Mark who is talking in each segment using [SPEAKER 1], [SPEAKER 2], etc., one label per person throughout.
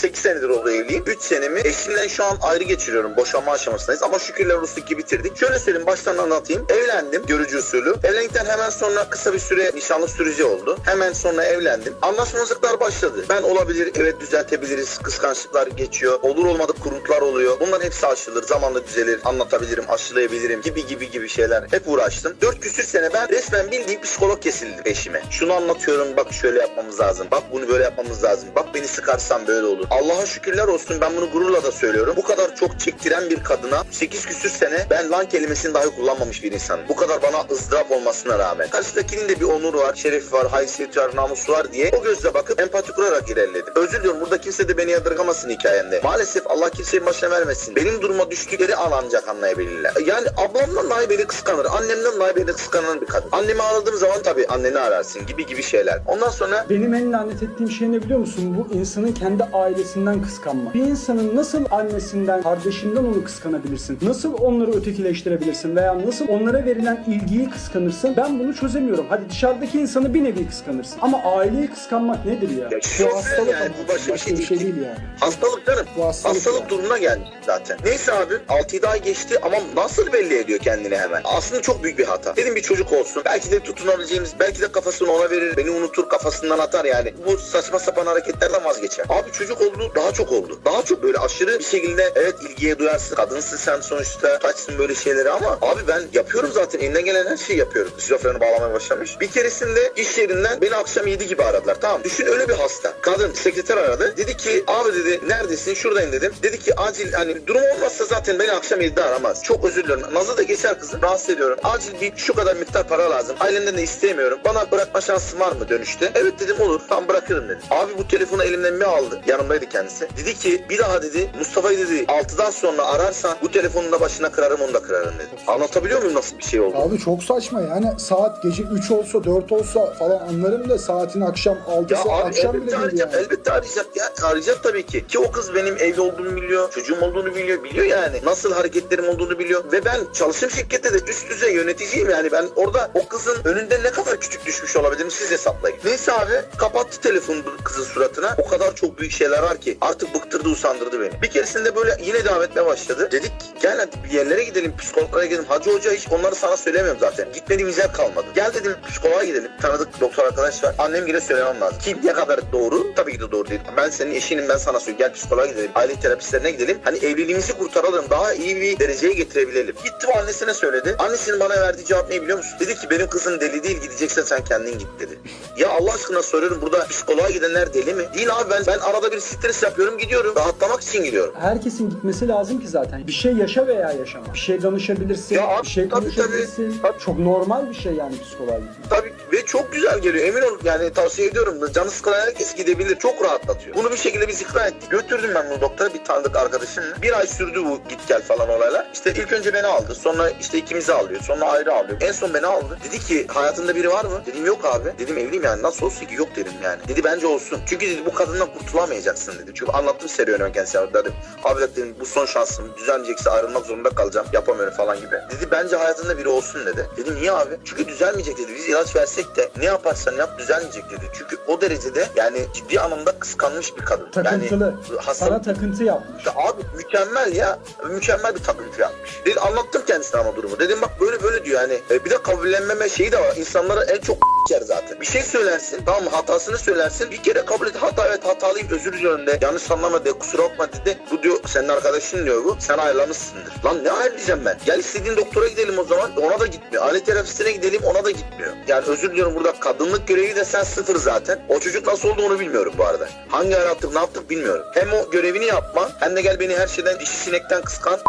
[SPEAKER 1] 8 senedir oldu evliyim. 3 senemi eşimden şu an ayrı geçiriyorum. Boşanma aşamasındayız ama şükürler olsun ki bitirdik. Şöyle söyleyeyim baştan anlatayım. Evlendim görücü usulü. Evlendikten hemen sonra kısa bir süre nişanlık süreci oldu. Hemen sonra evlendim. Anlaşmazlıklar başladı. Ben olabilir evet düzeltebiliriz. Kıskançlıklar geçiyor. Olur olmadık kuruntular oluyor. Bunların hepsi aşılır. Zamanla düzelir. Anlatabilirim, aşılayabilirim gibi gibi gibi şeyler. Hep uğraştım. 4 küsür sene ben resmen bildiğim psikolog kesildim eşime. Şunu anlatıyorum bak şöyle yapmamız lazım. Bak bunu böyle yapmamız lazım. Bak beni sıkarsan böyle olur. Allah'a şükürler olsun ben bunu gururla da söylüyorum. Bu kadar çok çektiren bir kadına 8 küsür sene ben lan kelimesini dahi kullanmamış bir insanım. Bu kadar bana ızdırap olmasına rağmen. Karşıdakinin de bir onur var, şerefi var, haysiyeti var, namusu var diye o gözle bakıp empati kurarak ilerledim. Özür diliyorum burada kimse de beni yadırgamasın hikayemde. Maalesef Allah kimseyi başına vermesin. Benim duruma düştükleri an ancak anlayabilirler. Yani ablamdan dahi beni kıskanır. Annemden dahi beni kıskanan bir kadın. Annemi ağladığım zaman tabii anneni ararsın gibi gibi şeyler. Ondan sonra
[SPEAKER 2] Benim en lanet ettiğim şey ne biliyor musun? Bu insanın kendi ailesinden kıskanma. Bir insanın nasıl annesinden, kardeşinden onu kıskanabilirsin? Nasıl onları ötekileştirebilirsin? Veya nasıl onlara verilen ilgiyi kıskanırsın? Ben bunu çözemiyorum. Hadi dışarıdaki insanı bir nevi kıskanırsın. Ama aileyi kıskanmak nedir ya?
[SPEAKER 1] Ya
[SPEAKER 3] Bu hastalık
[SPEAKER 1] yani, bu başka bir şey değil.
[SPEAKER 3] değil yani.
[SPEAKER 1] Hastalık canım.
[SPEAKER 3] Bu hastalık
[SPEAKER 1] Hastalık
[SPEAKER 3] yani.
[SPEAKER 1] durumuna geldi zaten. Neyse abi 6 ay geçti ama nasıl belli ediyor kendini hemen? Aslında çok büyük bir hata. Dedim bir çocuk olsun. Belki de tutunabileceğimiz, belki de kafasını ona verir. Beni unutur kafasından atar yani. Bu saçma sapan hareketlerden vazgeçer. Abi çocuk oldu daha çok oldu. Daha çok böyle aşırı bir şekilde evet ilgiye duyarsın. Kadınsın sen sonuçta. Kaçsın böyle şeyleri ama abi ben yapıyorum zaten. Elinden gelen her şeyi yapıyorum. Şizofreni bağlamaya başlamış. Bir keresinde iş yerinden beni akşam 7 gibi aradılar. Tamam düşün öyle bir hasta. Kadın sekreter aradı. Dedi ki abi dedi neredesin? Şuradayım dedim. Dedi ki acil hani durum olmazsa zaten beni akşam 7'de aramaz. Çok özür diliyorum. Nazlı da geçer kızım. Rahatsız ediyorum. Acil bir şu kadar miktar para lazım. Ailenden de istemiyorum. Bana bırakma şansın var mı dönüşte? Evet dedim olur. Tam bırakırım dedim. Abi bu telefonu elimden bir aldı. Yanımdaydı kendisi. Dedi ki bir daha dedi Mustafa'yı dedi 6'dan sonra ararsan bu telefonun da başına kırarım onu da kırarım dedi. Anlatabiliyor muyum nasıl bir şey oldu?
[SPEAKER 3] Abi çok saçma yani saat gece 3 olsa 4 olsa falan anlarım da saatin akşam 6'sı
[SPEAKER 1] Ya abi
[SPEAKER 3] akşam bile değil yani.
[SPEAKER 1] elbette arayacak ya. Arayacak tabii ki. Ki o kız benim evli olduğumu biliyor, çocuğum olduğunu biliyor, biliyor yani. Nasıl hareketlerim olduğunu biliyor. Ve ben çalıştığım şirkette de üst düzey yöneticiyim yani. Ben orada o kızın önünde ne kadar küçük düşmüş olabilirim siz hesaplayın. Neyse abi kapattı telefonu kızın suratına. O kadar çok büyük şeyler var ki artık bıktırdı usandırdı beni. Bir keresinde böyle yine etmeye başladı. Dedik gel hadi bir yerlere gidelim, psikologlara gidelim. Hacı hoca hiç onları sana söylemiyorum zaten. Gitmediğimiz yer kalmadı. Gel dedim psikoloğa gidelim. Tanıdık doktor arkadaş var. Annem yine söylemem lazım. Kim ne kadar doğru? Tabii ki de doğru değil. Ben senin eşinim ben sana söylüyorum. Gel psikoloğa gidelim. Aile terapistlerine gidelim. Hani evliliğimizi kurtaralım. Daha iyi bir dereceye getirebilelim. Gitti annesine söyledi. Annesinin bana verdiği cevap ne biliyor musun? Dedi ki benim kızım deli değil gideceksen sen kendin git dedi. Ya Allah aşkına soruyorum burada psikoloğa gidenler deli mi? Değil abi ben ben arada bir stres yapıyorum gidiyorum. Rahatlamak için gidiyorum.
[SPEAKER 2] Herkesin gitmesi lazım ki zaten. Bir şey yaşa veya yaşama. Bir şey danışabilirsin,
[SPEAKER 1] Ya abi,
[SPEAKER 2] bir şey
[SPEAKER 1] tabii,
[SPEAKER 2] konuşabilirsin.
[SPEAKER 1] tabii.
[SPEAKER 2] Çok normal bir şey yani psikoloğa gitmek.
[SPEAKER 1] Tabii ve çok güzel geliyor. Emin ol yani tavsiye ediyorum. Canı sıkılan herkes gidebilir. Çok rahatlatıyor. Bunu bir şekilde biz ikna ettik. Götürdüm ben bunu doktora bir tanıdık arkadaşımla. Bir ay sürdü bu git gel falan olaylar. İşte ilk önce beni aldı. Sonra işte ikimizi alıyor. Sonra ayrı alıyor. En son beni aldı. Dedi ki hayatında biri var mı? Dedim yok abi. Dedim evliyim yani. Nasıl olsun ki yok dedim yani. Dedi bence olsun. Çünkü dedi bu kadından kurtulamayacaksın dedi. Çünkü anlattım serüvenimi kendisine. Dedim abi dedim bu son şansım. Düzelmeyecekse ayrılmak zorunda kalacağım. Yapamıyorum falan gibi. Dedi bence hayatında biri olsun dedi. Dedim niye abi? Çünkü düzelmeyecek dedi. Biz ilaç versek de ne yaparsan yap düzelmeyecek dedi. Çünkü o derecede yani ciddi anlamda kıskanmış bir kadın.
[SPEAKER 2] Takıntılı.
[SPEAKER 1] Yani hastalık
[SPEAKER 2] Sana takıntı yapmış.
[SPEAKER 1] işte abi mükemmel ya. Mükemmel bir takıntı yapmış. Dedi, anlattım kendisine ama durumu. Dedim bak böyle böyle diyor hani. E, bir de kabullenmeme şeyi de var. İnsanlara en çok yer zaten. Bir şey söylersin tamam mı hatasını söylersin. Bir kere kabul et hata evet hatalıyım özür diliyorum de. Yanlış anlama de kusura bakma dedi. Bu diyor senin arkadaşın diyor bu. Sen ayrılmışsındır. Lan ne ayarlayacağım ben? Gel istediğin doktora gidelim o zaman. Ona da gitmiyor. Aile terapistine gidelim ona da gitmiyor. Yani özür diliyorum burada kadınlık görevi de sen sıfır zaten. O çocuk nasıl oldu onu bilmiyorum bu arada. Hangi ara yaptık ne yaptık bilmiyorum. Hem o görevini yapma hem de gel beni her şeyden dişi sinekten kıskan.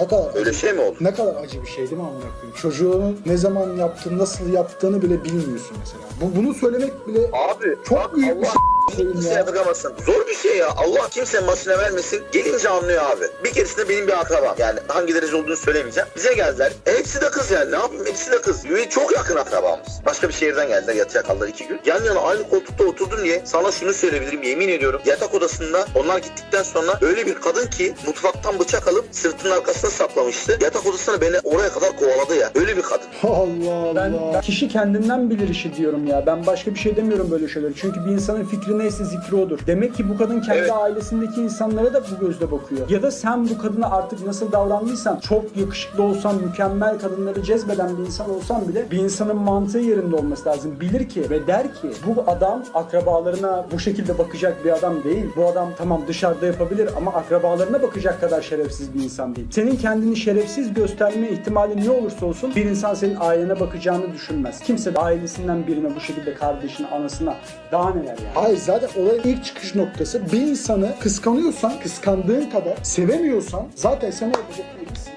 [SPEAKER 3] Ne kadar
[SPEAKER 1] Öyle
[SPEAKER 3] acı,
[SPEAKER 1] şey mi oldu?
[SPEAKER 3] ne kadar acı bir şey değil mi amına koyayım? Çocuğunun ne zaman yaptığını, nasıl yaptığını bile bilmiyorsun mesela. Bu, bunu söylemek bile
[SPEAKER 1] Abi
[SPEAKER 3] Çok
[SPEAKER 1] bak
[SPEAKER 3] büyük bir
[SPEAKER 1] Allah
[SPEAKER 3] şey
[SPEAKER 1] kimse
[SPEAKER 3] ya.
[SPEAKER 1] yadırgamasın. Zor bir şey ya. Allah kimse başına vermesin. Gelince anlıyor abi. Bir keresinde benim bir akrabam. Yani hangi derece olduğunu söylemeyeceğim. Bize geldiler. E, hepsi de kız yani. Ne yapayım? Hepsi de kız. Ve çok yakın akrabamız. Başka bir şehirden geldiler. Yatıya kaldılar iki gün. Yan yana aynı koltukta oturdum diye sana şunu söyleyebilirim. Yemin ediyorum. Yatak odasında onlar gittikten sonra öyle bir kadın ki mutfaktan bıçak alıp sırtının arkasına saplamıştı. Yatak odasına beni oraya kadar kovaladı ya. Öyle bir kadın.
[SPEAKER 3] Allah
[SPEAKER 2] Ben,
[SPEAKER 3] Allah.
[SPEAKER 2] ben kişi kendinden bilir işi diyorum ya. Ben başka bir şey demiyorum böyle şeyleri. Çünkü bir insanın fikrini Hayrı neyse zikri odur. Demek ki bu kadın kendi
[SPEAKER 1] Evet.
[SPEAKER 2] ailesindeki insanlara da bu gözle bakıyor. Ya da sen bu kadına artık nasıl davrandıysan çok yakışıklı olsan, mükemmel kadınları cezbeden bir insan olsan bile bir insanın mantığı yerinde olması lazım. Bilir ki ve der ki bu adam akrabalarına bu şekilde bakacak bir adam değil. Bu adam tamam dışarıda yapabilir ama akrabalarına bakacak kadar şerefsiz bir insan değil. Senin kendini şerefsiz gösterme ihtimali ne olursa olsun bir insan senin ailene bakacağını düşünmez. Kimse de ailesinden birine bu şekilde kardeşine, anasına daha neler yani.
[SPEAKER 3] Hayır zaten olayın ilk çıkış noktası bir insanı kıskanıyorsan, kıskandığın kadar sevemiyorsan zaten sen orada bakıyorsun.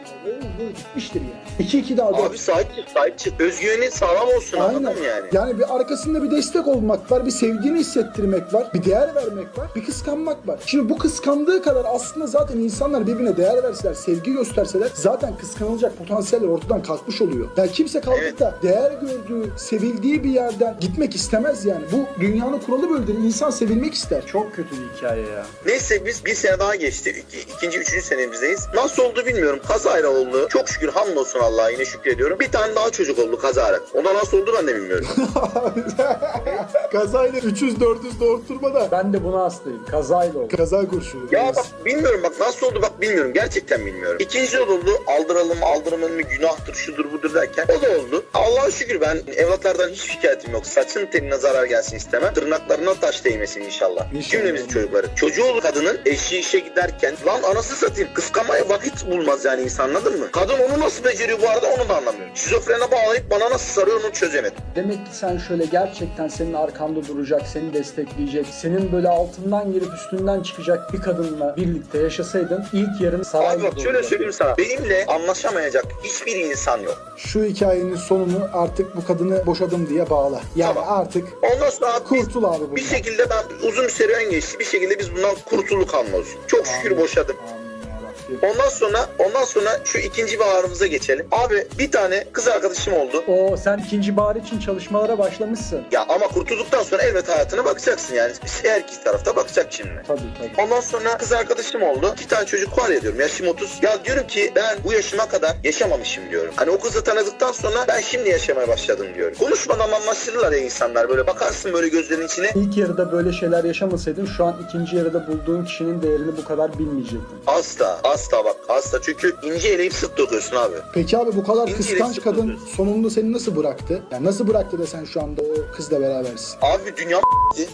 [SPEAKER 3] Bitmiştir yani. 2 2 daha
[SPEAKER 1] Abi sahip çık, sahip çık. Özgüveni sağlam olsun
[SPEAKER 3] Aynen.
[SPEAKER 1] anladın mı yani?
[SPEAKER 3] Yani bir arkasında bir destek olmak var, bir sevdiğini hissettirmek var, bir değer vermek var, bir kıskanmak var. Şimdi bu kıskandığı kadar aslında zaten insanlar birbirine değer verseler, sevgi gösterseler zaten kıskanılacak potansiyeller ortadan kalkmış oluyor. Yani kimse kalkıp
[SPEAKER 1] Evet.
[SPEAKER 3] da değer gördüğü, sevildiği bir yerden gitmek istemez yani. Bu dünyanın kuralı böyledir. İnsan sevilmek ister.
[SPEAKER 2] Çok kötü bir hikaye ya.
[SPEAKER 1] Neyse biz bir sene daha geçti. İki, ikinci, üçüncü senemizdeyiz. Nasıl oldu bilmiyorum. Kazayla oldu. Çok şükür hamdolsun Allah'a yine şükrediyorum. Bir tane daha çocuk oldu kazara. O da nasıl oldu ben de bilmiyorum.
[SPEAKER 3] Kazayla 300-400 doğurtturma da
[SPEAKER 2] Ben de buna hastayım. Kazayla oldu.
[SPEAKER 3] kaza kurşunu.
[SPEAKER 1] ya bak bilmiyorum bak nasıl oldu bak bilmiyorum. Gerçekten bilmiyorum. İkinci yıl oldu. Aldıralım aldıralım mı günahtır şudur budur derken o da oldu. Allah'a şükür ben evlatlardan hiç şikayetim yok. Saçın teline zarar gelsin istemem. Tırnaklarına taş değmesin inşallah.
[SPEAKER 3] İnşallah.
[SPEAKER 1] Cümlemizin çocukları. Çocuğu olur kadının eşi işe giderken lan anası satayım kıskanmaya vakit bulmaz yani insan anladın mı? Kadın onu nasıl beceriyor bu arada onu da anlamıyorum. Şizofrene bağlayıp bana nasıl sarıyor onu çözemedim.
[SPEAKER 2] Demek ki sen şöyle gerçekten senin arkanda duracak, seni destekleyecek, senin böyle altından girip üstünden çıkacak bir kadınla birlikte yaşasaydın ilk yarın saray
[SPEAKER 1] Abi bak şöyle
[SPEAKER 2] olurdu.
[SPEAKER 1] söyleyeyim sana. Benimle anlaşamayacak hiçbir insan yok.
[SPEAKER 3] Şu hikayenin sonunu artık bu kadını boşadım diye bağla. Yani
[SPEAKER 1] Tamam.
[SPEAKER 3] artık
[SPEAKER 1] Ondan sonra abi biz-
[SPEAKER 3] kurtul abi bundan.
[SPEAKER 1] bir şekilde ben uzun bir serüven geçti. Bir şekilde biz bundan kurtulduk hamdolsun. Çok şükür boşadım.
[SPEAKER 3] Amin.
[SPEAKER 1] Ondan sonra ondan sonra şu ikinci baharımıza geçelim. Abi bir tane kız arkadaşım oldu.
[SPEAKER 2] O sen ikinci bahar için çalışmalara başlamışsın.
[SPEAKER 1] Ya ama kurtulduktan sonra elbet hayatına bakacaksın yani. Her iki tarafta bakacak şimdi.
[SPEAKER 2] Tabii tabii.
[SPEAKER 1] Ondan sonra kız arkadaşım oldu. İki tane çocuk var ya diyorum. Yaşım 30. Ya diyorum ki ben bu yaşıma kadar yaşamamışım diyorum. Hani o kızı tanıdıktan sonra ben şimdi yaşamaya başladım diyorum. Konuşmadan anlaşılırlar ya insanlar böyle. Bakarsın böyle gözlerinin içine.
[SPEAKER 2] İlk yarıda böyle şeyler yaşamasaydın şu an ikinci yarıda bulduğun kişinin değerini bu kadar bilmeyecektin.
[SPEAKER 1] Asla, asla bak asla. Çünkü ince eleyip sık dokuyorsun abi.
[SPEAKER 3] Peki abi bu kadar
[SPEAKER 1] İngiliz
[SPEAKER 3] kıskanç kadın sonunda seni nasıl bıraktı? Yani nasıl bıraktı da sen şu anda o kızla berabersin?
[SPEAKER 1] Abi dünya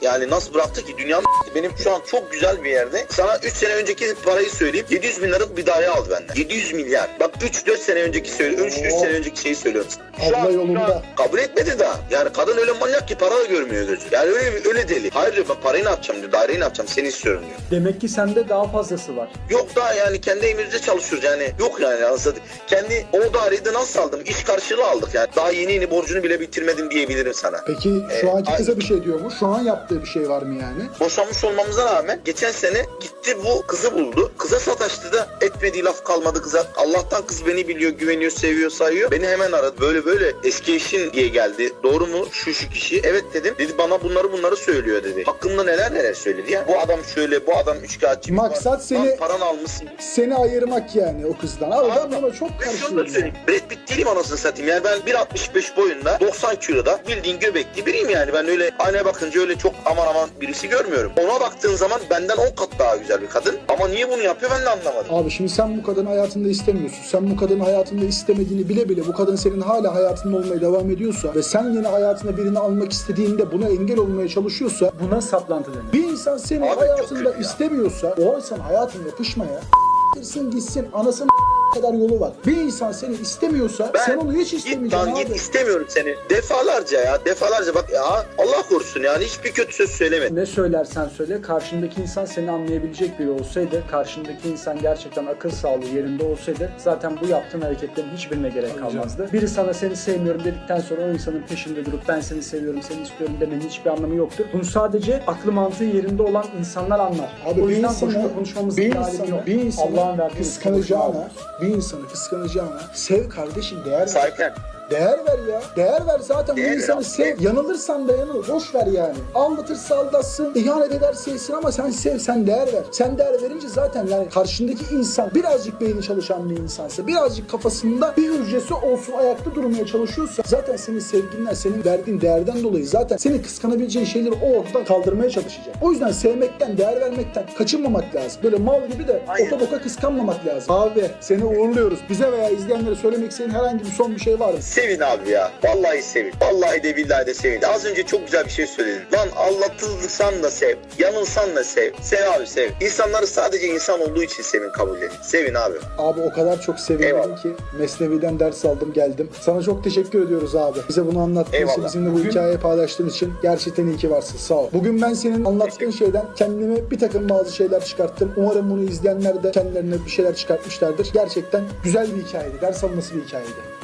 [SPEAKER 1] yani nasıl bıraktı ki dünya benim şu an çok güzel bir yerde. Sana 3 sene önceki parayı söyleyeyim. 700 bin liralık bir daire aldı benden. 700 milyar. Bak 3-4 sene önceki söylüyorum. 3-3
[SPEAKER 3] Oo.
[SPEAKER 1] sene önceki şeyi söylüyorum. Şu
[SPEAKER 3] Abla
[SPEAKER 1] an-
[SPEAKER 3] yolunda.
[SPEAKER 1] şu an Kabul etmedi daha. Yani kadın öyle manyak ki para da görmüyor gözü. Yani öyle öyle deli. Hayır diyor ben parayı ne yapacağım diyor. Daireyi ne yapacağım seni istiyorum diyor.
[SPEAKER 2] Demek ki sende daha fazlası var.
[SPEAKER 1] Yok daha yani kendi evimizde çalışıyoruz yani. Yok yani anladın. Kendi o daireyi de nasıl aldım? İş karşılığı aldık yani. Daha yeni yeni borcunu bile bitirmedim diyebilirim sana.
[SPEAKER 3] Peki şu
[SPEAKER 1] Ee,
[SPEAKER 3] anki kıza bir şey diyor mu? Şu an yaptığı bir şey var mı yani?
[SPEAKER 1] Boşanmış olmamıza rağmen geçen sene gitti bu kızı buldu. Kıza sataştı da etmediği laf kalmadı kıza. Allah'tan kız beni biliyor, güveniyor, seviyor, sayıyor. Beni hemen aradı. Böyle böyle eski eşin diye geldi. Doğru mu? Şu şu kişi. Evet dedim. Dedi bana bunları bunları söylüyor dedi. Hakkında neler neler söyledi ya. Bu adam şöyle, bu adam üçkağıtçı.
[SPEAKER 3] Maksat
[SPEAKER 1] Lan
[SPEAKER 3] seni-
[SPEAKER 1] paranı almışsın.
[SPEAKER 3] Seni ayırmak yani o kızdan. Abi ben buna çok
[SPEAKER 1] Ben
[SPEAKER 3] karşıyım.
[SPEAKER 1] söyleyeyim. Brad Pitt değilim anasını satayım. Yani ben 1.65 boyunda 90 kiloda bildiğin göbekli biriyim yani. Ben öyle aynaya bakınca öyle çok aman aman birisi görmüyorum. Ona baktığın zaman benden 10 kat daha güzel bir kadın. Ama niye bunu yapıyor ben de anlamadım.
[SPEAKER 3] Abi şimdi sen bu kadını hayatında istemiyorsun. Sen bu kadını hayatında istemediğini bile bile bu kadın senin hala hayatında olmaya devam ediyorsa ve sen yine hayatına birini almak istediğinde buna engel olmaya çalışıyorsa
[SPEAKER 2] Buna saplantı denir.
[SPEAKER 3] bir insan seni
[SPEAKER 1] Abi
[SPEAKER 3] hayatında istemiyorsa o insan hayatına yapışmaya gitsin gitsin anasının kadar yolu var. Bir insan seni istemiyorsa
[SPEAKER 1] Ben
[SPEAKER 3] sen onu hiç
[SPEAKER 1] Git
[SPEAKER 3] istemeyeceksin
[SPEAKER 1] git
[SPEAKER 3] abi.
[SPEAKER 1] istemiyorum seni. Defalarca ya defalarca bak ya Allah korusun yani hiçbir kötü söz söylemedim.
[SPEAKER 2] Ne söylersen söyle karşındaki insan seni anlayabilecek biri olsaydı, karşındaki insan gerçekten akıl sağlığı yerinde olsaydı zaten bu yaptığın hareketlerin hiçbirine gerek kalmazdı. Biri sana seni sevmiyorum dedikten sonra o insanın peşinde durup ben seni seviyorum, seni istiyorum demenin hiçbir anlamı yoktur. Bunu sadece aklı mantığı yerinde olan insanlar anlar.
[SPEAKER 3] Abi
[SPEAKER 2] o
[SPEAKER 3] bir
[SPEAKER 2] yüzden boşuna konuşmamızın
[SPEAKER 3] bir
[SPEAKER 2] bir yok.
[SPEAKER 3] bir
[SPEAKER 2] verdiği
[SPEAKER 3] kıskanacağına,
[SPEAKER 2] boşuna
[SPEAKER 3] bir insanı kıskanacağına sev kardeşim değer ver.
[SPEAKER 1] Sahiplen.
[SPEAKER 3] Değer ver ya. Değer ver zaten
[SPEAKER 1] Değer
[SPEAKER 3] bu
[SPEAKER 1] ver
[SPEAKER 3] insanı
[SPEAKER 1] abi.
[SPEAKER 3] sev. Yanılırsan da yanıl. Boş ver yani. Aldatırsa aldatsın. ihanet ederse etsin ama sen sev. Sen değer ver. Sen değer verince zaten yani karşındaki insan birazcık beyni çalışan bir insansa birazcık kafasında bir hücresi olsun ayakta durmaya çalışıyorsa zaten senin sevginden, senin verdiğin değerden dolayı zaten senin kıskanabileceğin şeyleri o ortadan kaldırmaya çalışacak. O yüzden sevmekten, değer vermekten kaçınmamak lazım. Böyle mal gibi de
[SPEAKER 1] Aynen.
[SPEAKER 3] otoboka boka kıskanmamak lazım. Abi seni uğurluyoruz. Bize veya izleyenlere söylemek istediğin herhangi bir son bir şey var mı?
[SPEAKER 1] Sevin abi ya. Vallahi sevin. Vallahi de billahi de sevin. Az önce çok güzel bir şey söyledin. Lan aldatılsan da sev. Yanılsan da sev. Sev abi sev. İnsanları sadece insan olduğu için sevin kabul edin. Sevin abi.
[SPEAKER 3] Abi o kadar çok sevindim
[SPEAKER 1] Eyvallah.
[SPEAKER 3] ki Mesnevi'den ders aldım geldim. Sana çok teşekkür ediyoruz abi. Bize bunu anlattığın için,
[SPEAKER 1] Eyvallah.
[SPEAKER 3] bizimle bu
[SPEAKER 2] Bugün-
[SPEAKER 3] hikayeyi paylaştığın için gerçekten iyi ki varsın. Sağ ol. Bugün ben senin anlattığın şeyden kendime bir takım bazı şeyler çıkarttım. Umarım bunu izleyenler de kendilerine bir şeyler çıkartmışlardır. Gerçekten güzel bir hikayeydi. Ders alması bir hikayeydi.